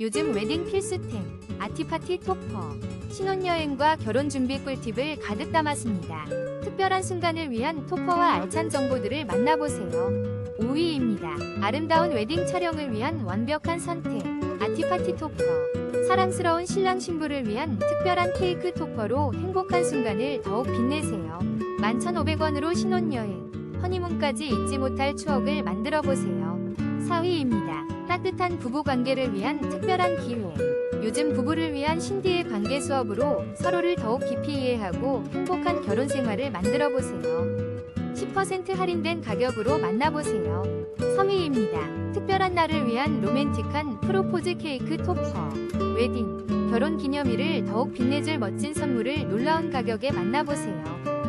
요즘 웨딩 필수템, 아티파티 토퍼, 신혼여행과 결혼 준비 꿀팁을 가득 담았습니다. 특별한 순간을 위한 토퍼와 알찬 정보들을 만나보세요. 5위입니다. 아름다운 웨딩 촬영을 위한 완벽한 선택, 아티파티 토퍼. 사랑스러운 신랑 신부를 위한 특별한 케이크 토퍼로 행복한 순간을 더욱 빛내세요. 11,500원으로 신혼여행, 허니문까지 잊지 못할 추억을 만들어 보세요. 4위입니다. 따뜻한 부부 관계를 위한 특별한 기회. 요즘 부부를 위한 신디의 관계 수업으로 서로를 더욱 깊이 이해하고 행복한 결혼 생활을 만들어 보세요. 10% 할인된 가격으로 만나보세요. 3위입니다. 특별한 날을 위한 로맨틱한 프로포즈 케이크 토퍼. 웨딩, 결혼 기념일을 더욱 빛내줄 멋진 선물을 놀라운 가격에 만나보세요.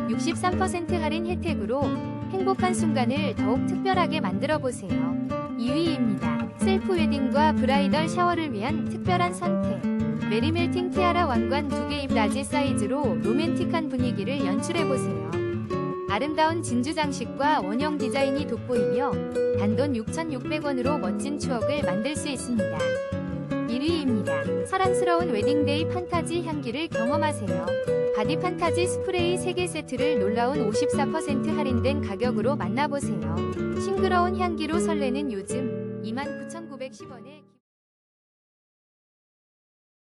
63% 할인 혜택으로 행복한 순간을 더욱 특별하게 만들어 보세요. 2위입니다. 셀프 웨딩과 브라이덜 샤워를 위한 특별한 선택. 메리멜팅 티아라 왕관 2개 입 라지 사이즈로 로맨틱한 분위기를 연출해 보세요. 아름다운 진주 장식과 원형 디자인이 돋보이며 단돈 6,600원으로 멋진 추억을 만들 수 있습니다. 1위입니다. 사랑스러운 웨딩데이 판타지 향기를 경험하세요. 바디 판타지 스프레이 3개 세트를 놀라운 54% 할인된 가격으로 만나보세요. 싱그러운 향기로 설레는 요즘 29,910원에